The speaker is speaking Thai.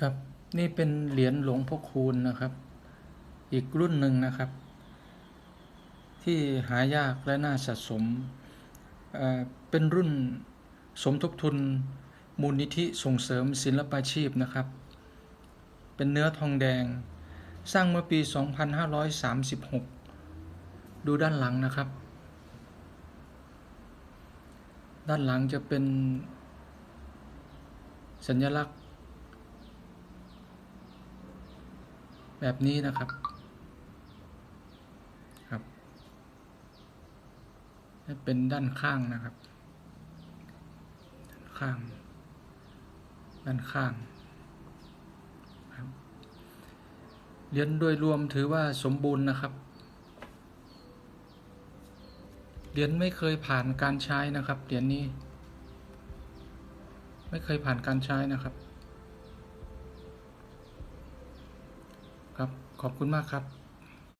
ครับนี่เป็นเหรียญหลวงพ่อคูณนะครับ อีกรุ่นหนึ่งนะครับ ที่หายากและน่าสะสมเเป็นรุ่นสมทบทุนมูลนิธิส่งเสริมศิลปาชีพนะครับ เป็นเนื้อทองแดง สร้างเมื่อปี 2536 ดูด้านหลังนะครับ ด้านหลังจะเป็นสัญลักษณ แบบนี้นะครับครับเป็นด้านข้างนะครับ ด้านข้าง ด้านข้างครับเหรียญโดยรวมถือว่าสมบูรณ์นะครับเหรียญไม่เคยผ่านการใช้นะครับเหรียญนี้ ไม่เคยผ่านการใช้นะครับ ครับ ขอบคุณมากครับ